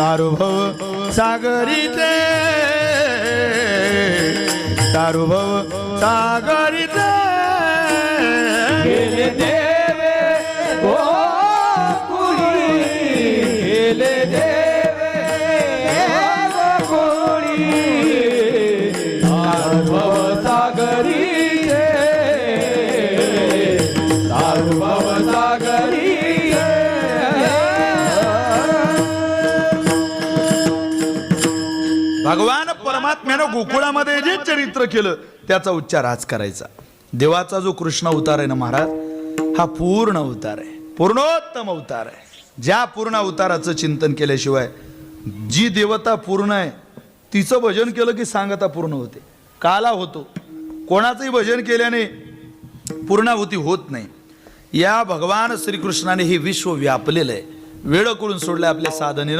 तारुभव सागरिते तारुभव सागरिते। गेले देवे गोकुळी गेले देवे गोकुळी तारुभव सागरी भगवान परमात्म्यानं गोकुळामध्ये जे चरित्र केलं त्याचा उच्चार आज करायचा. देवाचा जो कृष्ण अवतार आहे ना महाराज हा पूर्ण अवतार आहे. पूर्णोत्तम अवतार आहे. ज्या पूर्ण अवताराचं चिंतन केल्याशिवाय जी देवता पूर्ण आहे तिचं भजन केलं की सांगता पूर्ण होते. काला होतो. कोणाचंही भजन केल्याने पूर्णाहुती होत नाही. या भगवान श्रीकृष्णाने हे विश्व व्यापलेलं आहे. वेळ करून सोडलं आपल्या साधनेनं.